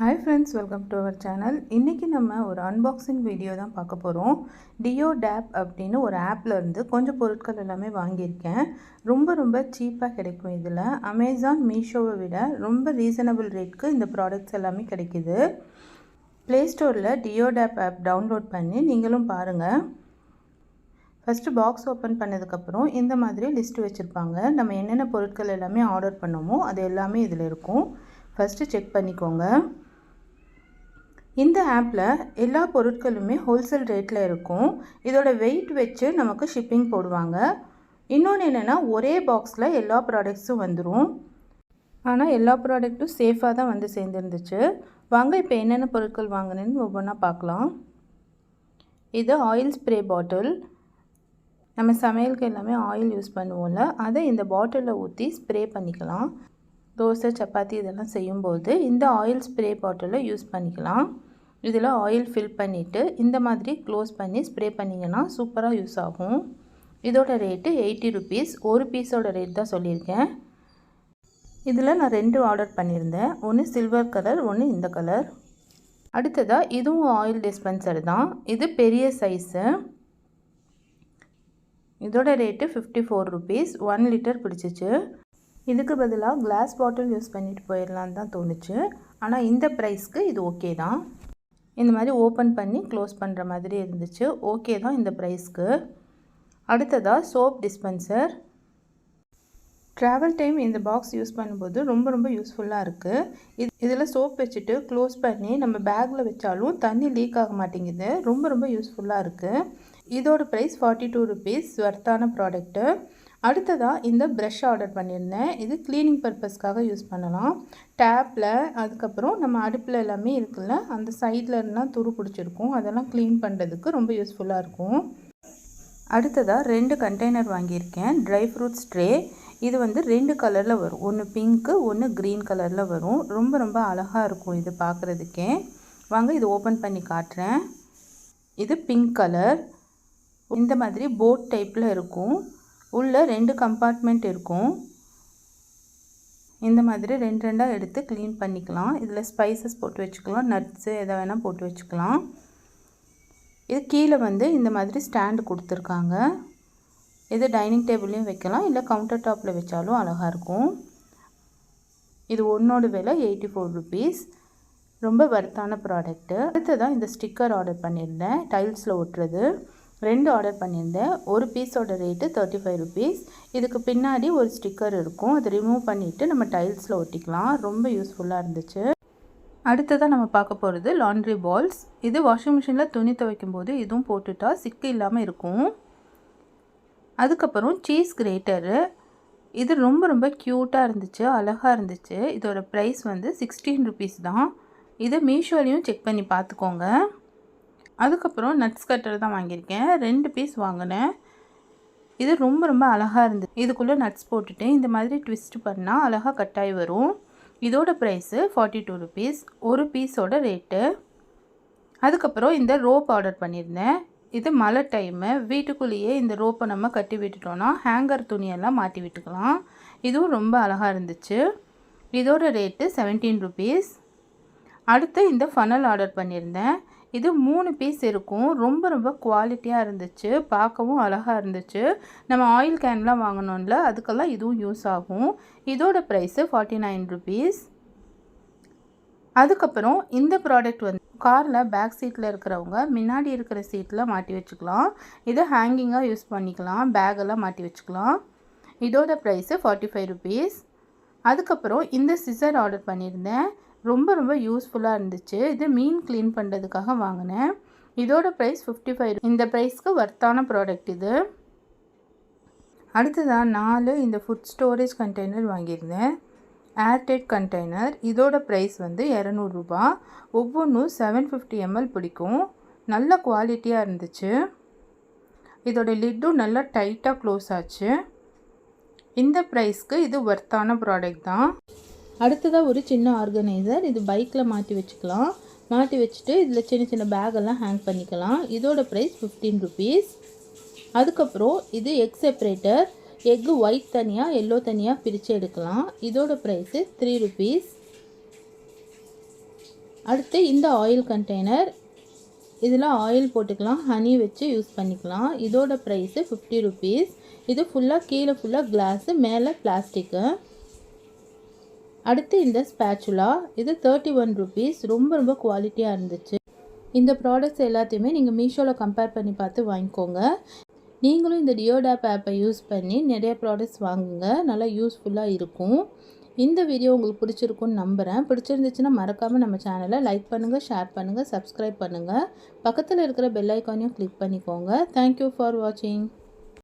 Hi friends welcome to our channel இன்றைக்கி நம்ம ஒரு அன்பாக்சிங் வீடியோ தான் பார்க்க போகிறோம் டியோ டேப் அப்படின்னு ஒரு ஆப்லேருந்து கொஞ்சம் பொருட்கள் எல்லாமே வாங்கியிருக்கேன். ரொம்ப ரொம்ப சீப்பாக கிடைக்கும் இதில். அமேசான் மீஷோவை விட ரொம்ப ரீசனபிள் ரேட்க்கு இந்த ப்ராடக்ட்ஸ் எல்லாமே கிடைக்கிது. ப்ளே ஸ்டோரில் டியோ டேப் ஆப் டவுன்லோட் பண்ணி நீங்களும் பாருங்கள் ஃபஸ்ட்டு பாக்ஸ் ஓப்பன் பண்ணதுக்கப்புறம் இந்த மாதிரி லிஸ்ட் வச்சுருப்பாங்க. நம்ம என்னென்ன பொருட்கள் எல்லாமே ஆர்டர் பண்ணோமோ அது எல்லாமே இதில் இருக்கும். ஃபஸ்ட்டு செக் பண்ணிக்கோங்க. இந்த ஆப்பில் எல்லா பொருட்களுமே ஹோல்சேல் ரேட்டில் இருக்கும். இதோட வெயிட் வச்சு நமக்கு ஷிப்பிங் போடுவாங்க. இன்னொன்று என்னென்னா ஒரே பாக்ஸில் எல்லா ப்ராடக்ட்ஸும் வந்துடும் ஆனால் எல்லா ப்ராடக்ட்டும் சேஃபாக தான் வந்து சேர்ந்துருந்துச்சு. வாங்க இப்போ என்னென்ன பொருட்கள் வாங்கினேன்னு ஒவ்வொன்றா பார்க்கலாம். இது ஆயில் ஸ்ப்ரே பாட்டில் நம்ம சமையலுக்கு எல்லாமே ஆயில் யூஸ் பண்ணுவோம்ல அதை இந்த பாட்டிலில் ஊற்றி ஸ்ப்ரே பண்ணிக்கலாம். தோசை சப்பாத்தி இதெல்லாம் செய்யும்போது இந்த ஆயில் ஸ்ப்ரே பாட்டிலை யூஸ் பண்ணிக்கலாம். இதில் ஆயில் ஃபில் பண்ணிவிட்டு இந்த மாதிரி க்ளோஸ் பண்ணி ஸ்ப்ரே பண்ணிங்கன்னா சூப்பராக யூஸ் ஆகும். இதோட ரேட்டு எயிட்டி ருபீஸ் ஒரு பீஸோட ரேட் தான் சொல்லியிருக்கேன். இதில் நான் ரெண்டு ஆர்டர் பண்ணியிருந்தேன். ஒன்று சில்வர் கலர் ஒன்று இந்த கலர் அடுத்ததாக இதுவும் ஆயில் டிஸ்பென்சர் தான். இது பெரிய சைஸு இதோட rate fifty four rupees one litre பிடிச்சிச்சு. இதுக்கு பதிலாக கிளாஸ் பாட்டில் யூஸ் பண்ணிட்டு போயிடலான்னு தான் தோணுச்சு. ஆனால் இந்த ப்ரைஸ்க்கு இது ஓகே தான். இந்த மாதிரி ஓப்பன் பண்ணி க்ளோஸ் பண்ணுற மாதிரி இருந்துச்சு. ஓகே தான் இந்த ப்ரைஸ்க்கு அடுத்ததாக சோப் டிஸ்பென்சர் ட்ராவல் டைம் இந்த பாக்ஸ் யூஸ் பண்ணும்போது ரொம்ப ரொம்ப யூஸ்ஃபுல்லாக இருக்குது இது இதில் சோப் வச்சுட்டு க்ளோஸ் பண்ணி நம்ம பேக்கில் வச்சாலும் தண்ணி லீக் ஆக மாட்டேங்குது. ரொம்ப ரொம்ப யூஸ்ஃபுல்லாக இருக்குது இதோட ப்ரைஸ் ஃபார்ட்டி டூ ருபீஸ் ஒர்த்தான ப்ராடக்ட்டு அடுத்ததாக இந்த ப்ரெஷ் ஆர்டர் பண்ணியிருந்தேன். இது க்ளீனிங் பர்பஸ்க்காக யூஸ் பண்ணலாம். டேப்பில் அதுக்கப்புறம் நம்ம அடுப்பில் எல்லாமே இருக்குல்ல அந்த சைடில் துரு பிடிச்சிருக்கும். அதெல்லாம் க்ளீன் பண்ணுறதுக்கு ரொம்ப யூஸ்ஃபுல்லாக இருக்கும். அடுத்ததாக ரெண்டு கண்டெய்னர் வாங்கியிருக்கேன். ட்ரை ஃப்ரூட்ஸ் ட்ரே இது வந்து ரெண்டு கலரில் வரும். ஒன்று பிங்க்கு ஒன்று க்ரீன் கலரில் வரும். ரொம்ப ரொம்ப அழகாக இருக்கும் இது பார்க்குறதுக்கே வாங்க இது ஓப்பன் பண்ணி காட்டுறேன். இது பிங்க் கலர் இந்த மாதிரி போட் டைப்பில் இருக்கும். உள்ளே ரெண்டு கம்பார்ட்மெண்ட் இருக்கும். இந்த மாதிரி ரெண்டு ரெண்டாக எடுத்து க்ளீன் பண்ணிக்கலாம். இதில் ஸ்பைசஸ் போட்டு வச்சுக்கலாம். நட்ஸு எதை வேணால் போட்டு வச்சுக்கலாம். இது கீழே வந்து இந்த மாதிரி ஸ்டாண்டு கொடுத்துருக்காங்க. இது டைனிங் டேபிள்லேயும் வைக்கலாம். இல்லை கவுண்டர் டாப்பில் வச்சாலும் அழகாக இருக்கும். இது ஒன்றோட விலை எயிட்டி ஃபோர் ருபீஸ் ரொம்ப வர்த்தான ப்ராடக்ட்டு அடுத்ததான் இந்த ஸ்டிக்கர் ஆர்டர் பண்ணியிருந்தேன். டைல்ஸில் ஒட்டுறது. ரெண்டு ஆர்டர் பண்ணியிருந்தேன். ஒரு பீஸோட ரேட்டு தேர்ட்டி ஃபைவ் ருபீஸ் இதுக்கு பின்னாடி ஒரு ஸ்டிக்கர் இருக்கும். அதை ரிமூவ் பண்ணிவிட்டு நம்ம டைல்ஸில் ஒட்டிக்கலாம். ரொம்ப யூஸ்ஃபுல்லாக இருந்துச்சு. அடுத்ததாக நம்ம பார்க்க போகிறது லாண்ட்ரி பால்ஸ் இது வாஷிங் மிஷினில் துணி துவைக்கும் போது இதுவும் போட்டுட்டா சிக்கு இல்லாமல் இருக்கும். அதுக்கப்புறம் சீஸ் கிரேட்டரு இது ரொம்ப ரொம்ப க்யூட்டாக இருந்துச்சு. அழகாக இருந்துச்சு. இதோட ப்ரைஸ் வந்து சிக்ஸ்டீன் ருபீஸ் தான். இதை மீஷோலையும் செக் பண்ணி பார்த்துக்கோங்க. அதுக்கப்புறம் நட்ஸ் கட்டர் தான் வாங்கியிருக்கேன். ரெண்டு பீஸ் வாங்கினேன். இது ரொம்ப ரொம்ப அழகாக இருந்தது இதுக்குள்ளே நட்ஸ் போட்டுட்டு இந்த மாதிரி ட்விஸ்ட் பண்ணால் அழகாக கட்டாயி வரும். இதோட ப்ரைஸு ஃபார்ட்டி டூ ருபீஸ் ஒரு பீஸோட ரேட்டு அதுக்கப்புறம் இந்த ரோப் ஆர்டர் பண்ணியிருந்தேன். இது மழை டைமு வீட்டுக்குள்ளேயே இந்த ரோப்பை நம்ம கட்டி விட்டுட்டோன்னா ஹேங்கர் துணியெல்லாம் மாட்டி விட்டுக்கலாம். இதுவும் ரொம்ப அழகாக இருந்துச்சு. இதோட ரேட்டு செவன்டீன் ருபீஸ் அடுத்து இந்த ஃபனல் ஆர்டர் பண்ணியிருந்தேன். இது மூணு பீஸ் இருக்கும். ரொம்ப ரொம்ப குவாலிட்டியாக இருந்துச்சு. பார்க்கவும் அழகாக இருந்துச்சு. நம்ம ஆயில் கேன்லாம் வாங்கினோம்ல அதுக்கெல்லாம் இதுவும் யூஸ் ஆகும். இதோட ப்ரைஸு ஃபார்ட்டி நைன் ருபீஸ் அதுக்கப்புறம் இந்த ப்ராடக்ட் வந்து காரில் பேக் சீட்டில் இருக்கிறவங்க முன்னாடி இருக்கிற சீட்டில் மாட்டி வச்சுக்கலாம். இதை ஹேங்கிங்காக யூஸ் பண்ணிக்கலாம். பேக்கெல்லாம் மாட்டி வச்சுக்கலாம். இதோட ப்ரைஸு ஃபார்ட்டி ஃபைவ் ருபீஸ் அதுக்கப்புறம் இந்த சிசர் ஆர்டர் பண்ணியிருந்தேன். ரொம்ப ரொம்ப யூஸ்ஃபுல்லாக இருந்துச்சு. இது மீன் க்ளீன் பண்ணுறதுக்காக வாங்கினேன். இதோட ப்ரைஸ் ஃபிஃப்டி ஃபைவ் இந்த ப்ரைஸ்க்கு ஒர்த்தான ப்ராடக்ட் இது. அடுத்ததாக நாலு இந்த ஃபுட் ஸ்டோரேஜ் கண்டெய்னர் வாங்கியிருந்தேன். ஏர்டெட் கண்டெய்னர் இதோட ப்ரைஸ் வந்து இரநூறுபா ஒவ்வொன்றும் செவன் ஃபிஃப்டி எம்எல் பிடிக்கும். நல்ல குவாலிட்டியாக இருந்துச்சு. இதோட லிட்டும் நல்லா டைட்டாக க்ளோஸ் ஆச்சு. இந்த ப்ரைஸ்க்கு இது ஒர்த்தான ப்ராடக்ட் தான். அடுத்ததாக ஒரு சின்ன ஆர்கனைசர் இது பைக்கில் மாட்டி வச்சுக்கலாம். மாட்டி வச்சுட்டு இதில் சின்ன சின்ன பேக்கெல்லாம் ஹேங் பண்ணிக்கலாம். இதோட ப்ரைஸ் ஃபிஃப்டீன் ருபீஸ் அதுக்கப்புறம் இது எக் செப்ரேட்டர் எக்கு ஒயிட் தனியாக எல்லோ தனியாக பிரித்து எடுக்கலாம். இதோட ப்ரைஸு த்ரீ ருபீஸ் அடுத்து இந்த ஆயில் கண்டெய்னர் இதில் ஆயில் போட்டுக்கலாம். ஹனி வச்சு யூஸ் பண்ணிக்கலாம். இதோட ப்ரைஸு ஃபிஃப்டி ருபீஸ் இது ஃபுல்லாக கீழே ஃபுல்லாக கிளாஸு மேலே பிளாஸ்டிக்கு அடுத்து இந்த ஸ்பேச்சுலா இது தேர்ட்டி ஒன் ருபீஸ் ரொம்ப ரொம்ப குவாலிட்டியாக இருந்துச்சு. இந்த ப்ராடக்ட்ஸ் எல்லாத்தையுமே நீங்கள் மீஷோவில் கம்பேர் பண்ணி பார்த்து வாங்கிக்கோங்க. நீங்களும் இந்த டியோடாப் ஆப்பை யூஸ் பண்ணி நிறைய ப்ராடக்ட்ஸ் வாங்குங்க. நல்லா யூஸ்ஃபுல்லாக இருக்கும். இந்த வீடியோ உங்களுக்கு பிடிச்சிருக்குன்னு நம்புகிறேன் பிடிச்சிருந்துச்சுன்னா மறக்காமல் நம்ம சேனலை லைக் பண்ணுங்கள் ஷேர் பண்ணுங்கள் சப்ஸ்கிரைப் பண்ணுங்கள் பக்கத்தில் இருக்கிற பெல் ஐக்கானையும் கிளிக் பண்ணிக்கோங்க. தேங்க்யூ ஃபார் வாட்சிங்